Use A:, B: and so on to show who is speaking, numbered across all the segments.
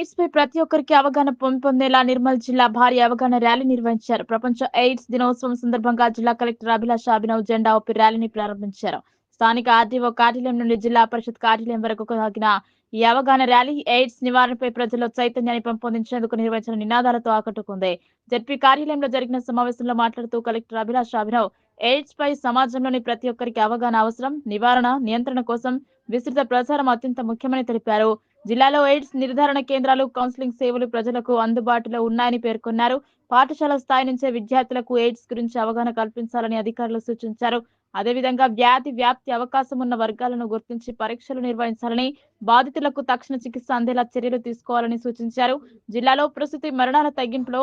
A: AIDS పై ప్రతి ఒక్కరికి అవగాహన పొందేలా నిర్మల్ జిల్లా భారీ అవగాహన ర్యాలీ నిర్వహించారు. ప్రపంచ ఎయిడ్స్ దినోత్సవం సందర్భంగా జిల్లా కలెక్టర్ అభిలాష అభినవ్ జెండా ఊపి ర్యాలీని ప్రారంభించారు. స్థానిక ఆర్టీఓ కార్యాలయం నుండి జిల్లా పరిషత్ కార్యాలయం వరకు సాగిన ఈ అవగాహన ర్యాలీ ఎయిడ్స్ నివారణపై ప్రజల్లో చైతన్యాన్ని పెంపొందించేందుకు నిర్వహించిన నినాదాలతో ఆకట్టుకుంది. జడ్పీ కార్యాలయంలో జరిగిన సమావేశంలో మాట్లాడుతూ కలెక్టర్ అభిలాష అభినవ్ ఎయిడ్స్ పై సమాజంలోని ప్రతి ఒక్కరికి అవగాహన అవసరం. నివారణ నియంత్రణ కోసం విస్తృత ప్రచారం అత్యంత ముఖ్యమని తెలిపారు. జిల్లాలో ఎయిడ్స్ నిర్ధారణ కేంద్రాలు కౌన్సిలింగ్ సేవలు ప్రజలకు అందుబాటులో ఉన్నాయని పేర్కొన్నారు. పాఠశాల స్థాయి నుంచే విద్యార్థులకు ఎయిడ్స్ గురించి అవగాహన కల్పించాలని అధికారులు సూచించారు. అదేవిధంగా వ్యాధి వ్యాప్తి అవకాశం ఉన్న వర్గాలను గుర్తించి పరీక్షలు నిర్వహించాలని బాధితులకు తక్షణ చికిత్స అందేలా చర్యలు తీసుకోవాలని సూచించారు. జిల్లాలో ప్రస్తుతి మరణాల తగ్గింపులో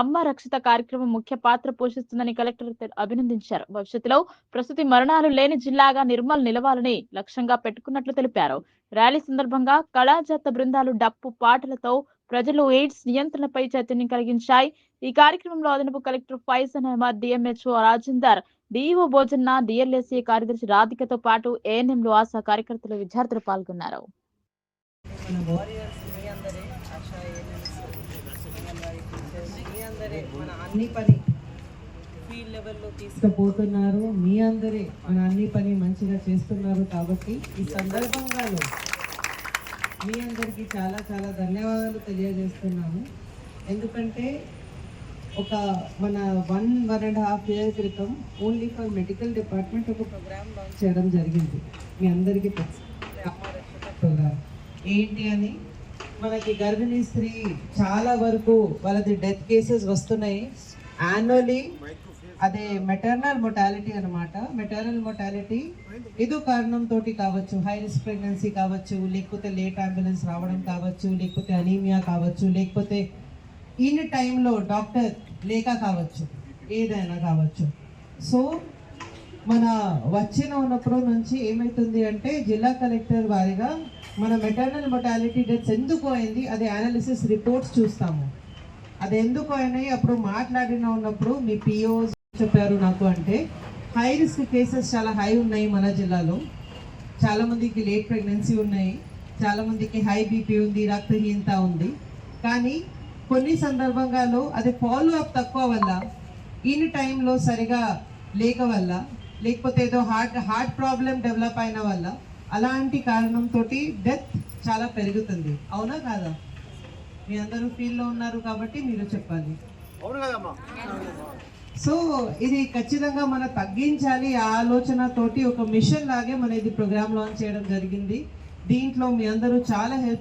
A: అమ్మ రక్షిత కార్యక్రమం ముఖ్య పాత్ర పోషిస్తుందని కలెక్టర్ అభినందించారు. భవిష్యత్తులో ప్రస్తుతి మరణాలు లేని జిల్లాగా నిర్మల్ నిలవాలని లక్ష్యంగా పెట్టుకున్నట్లు తెలిపారు. ర్యాలీ సందర్భంగా కళాజాత బృందాలు డప్పు పాటలతో ప్రజలు ఎయిడ్స్ నియంత్రణపై చైతన్యం కలిగించాయి. ఈ కార్యక్రమంలో అదనపు collector Faizan Ahmed DMHO Rajender DEO Bhojanna DLSA కార్యదర్శి రాధికతో పాటు ఏఎన్ఎంలు ఆశా కార్యకర్తలు విద్యార్థులు పాల్గొన్నారు.
B: మీ అందరే ఆశా ఏఎన్ఎంస్ అంగన్వాడీ టీచర్స్ మీ అందరే మన అన్ని పని ఫీల్డ్ లెవెల్లో తీసుకుపోతున్నారు. మీ అందరే మన అన్ని పని మంచిగా చేస్తున్నారు కాబట్టి ఈ సందర్భంగాలో మీ అందరికీ చాలా చాలా ధన్యవాదాలు తెలియజేస్తున్నాను. ఎందుకంటే ఒక మన one one and half year క్రితం ఓన్లీ ఫర్ మెడికల్ డిపార్ట్మెంట్ ఒక ప్రోగ్రామ్ లాంచ్ చేయడం జరిగింది. మీ అందరికీ తెలుసు. ప్రోగ్రామ్ ఏంటి అని మనకి గర్భిణీ స్త్రీ చాలా వరకు వాళ్ళది డెత్ కేసెస్ వస్తున్నాయి. యాన్యువలీ అదే మెటర్నల్ మొటాలిటీ అనమాట మెటర్నల్ మొటాలిటీ ఏదో కారణంతో కావచ్చు హై రిస్క్ ప్రెగ్నెన్సీ కావచ్చు లేకపోతే లేట్ అంబులెన్స్ రావడం కావచ్చు లేకపోతే అనీమియా కావచ్చు లేకపోతే ఇన్ టైంలో డాక్టర్ లేక కావచ్చు ఏదైనా కావచ్చు. సో మన వచ్చిన ఉన్నప్పుడు నుంచి ఏమవుతుంది అంటే జిల్లా కలెక్టర్ వారిగా మన మెటర్నల్ మొటాలిటీ డెత్స్ ఎందుకు అయింది అది అనాలిసిస్ రిపోర్ట్స్ చూస్తాము. అది ఎందుకు అయినాయి అప్పుడు మాట్లాడిన ఉన్నప్పుడు మీ పిఓస్ చెప్పారు నాకు అంటే హై రిస్క్ కేసెస్ చాలా హై ఉన్నాయి మన జిల్లాలో. చాలామందికి లేట్ ప్రెగ్నెన్సీ ఉన్నాయి. చాలామందికి హై బీపీ ఉంది రక్తహీనత ఉంది. కానీ కొన్ని సందర్భంగాలో అది ఫాలో అప్ తక్కువ వల్ల ఇన్ టైంలో సరిగా లేక వల్ల లేకపోతే ఏదో హార్ట్ హార్ట్ ప్రాబ్లం డెవలప్ అయిన వల్ల అలాంటి కారణంతో డెత్ చాలా పెరుగుతుంది. అవునా కాదా? మీ అందరూ ఫీల్డ్లో ఉన్నారు కాబట్టి మీరు చెప్పాలి. సో ఇది ఖచ్చితంగా మనం తగ్గించాలి ఆ ఆలోచనతోటి ఒక మిషన్ లాగే మన ఇది ప్రోగ్రామ్ లాంచ్ చేయడం జరిగింది. దీంట్లో మీ అందరూ చాలా హెల్ప్